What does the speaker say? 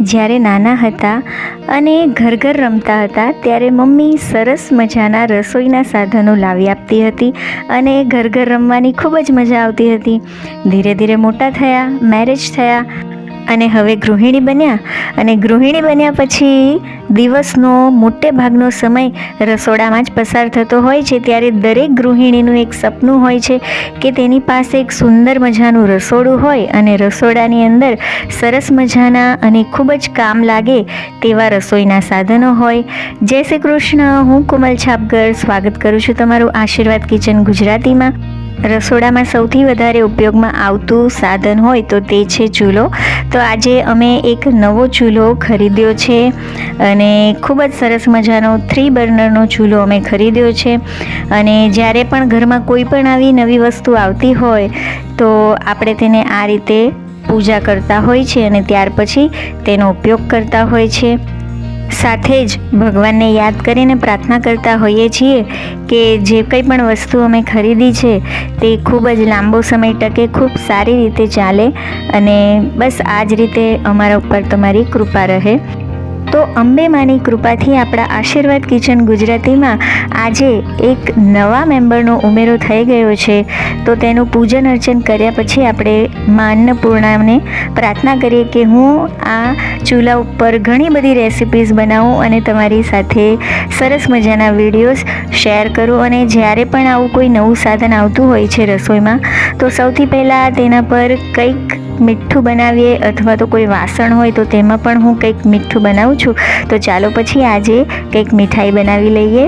જ્યારે નાના હતા અને ઘર ઘર રમતા હતા, ત્યારે મમ્મી સરસ મજાના રસોઈના સાધનો લાવી આપતી હતી અને ઘર ઘર રમવાની ખૂબ જ મજા આવતી હતી. ધીરે ધીરે મોટા થયા મેરેજ થયા અને હવે ગૃહિણી બન્યા. અને ગૃહિણી બન્યા પછી દિવસનો મોટે ભાગનો સમય રસોડામાં જ પસાર થતો હોય છે. ત્યારે દરેક ગૃહિણીનું એક સપનું હોય છે કે તેની પાસે એક સુંદર મજાનું રસોડું હોય અને રસોડાની અંદર સરસ મજાના અને ખૂબ જ કામ લાગે તેવા રસોઈના સાધનો હોય. જય શ્રી કૃષ્ણ. હું કોમલ છાપગર. સ્વાગત કરું છું તમારું આશીર્વાદ કિચન ગુજરાતીમાં. રસોડામાં સૌથી વધારે ઉપયોગમાં આવતું સાધન હોય તો તે છે ચૂલો. તો આજે અમે એક નવો ચૂલો ખરીદ્યો છે અને ખૂબ જ સરસ મજાનો થ્રી બર્નરનો ચૂલો અમે ખરીદ્યો છે. અને જ્યારે પણ ઘરમાં કોઈ પણ આવી નવી વસ્તુ આવતી હોય તો આપણે તેને આ રીતે પૂજા કરતા હોય છે અને ત્યાર પછી તેનો ઉપયોગ કરતા હોય છે. સાથે જ ભગવાનને યાદ કરીને પ્રાર્થના કરતા હોઈએ છીએ કે જે કંઈ પણ વસ્તુ અમે ખરીદી છે, તે ખૂબ જ લાંબો સમય ટકે ખૂબ સારી રીતે ચાલે અને બસ આ જ રીતે અમારા ઉપર તમારી કૃપા રહે. તો અંબે માની કૃપાથી આપણા આશીર્વાદ કિચન ગુજરાતીમાં આજે એક નવા મેમ્બરનો ઉમેરો થઈ ગયો છે. તો તેનું પૂજન અર્ચન કર્યા પછી આપણે મા પ્રાર્થના કરીએ કે હું આ ચૂલા ઉપર ઘણી બધી રેસિપીઝ બનાવું અને તમારી સાથે સરસ મજાના વિડીયોઝ શેર કરું અને જ્યારે પણ આવું કોઈ નવું સાધન આવતું હોય છે રસોઈમાં, તો સૌથી પહેલાં તેના પર કંઈક મીઠું બનાવીએ અથવા તો કોઈ વાસણ હોય તો તેમાં પણ હું કંઈક મીઠું બનાવું છું. તો ચાલો પછી આજે કંઈક મીઠાઈ બનાવી લઈએ.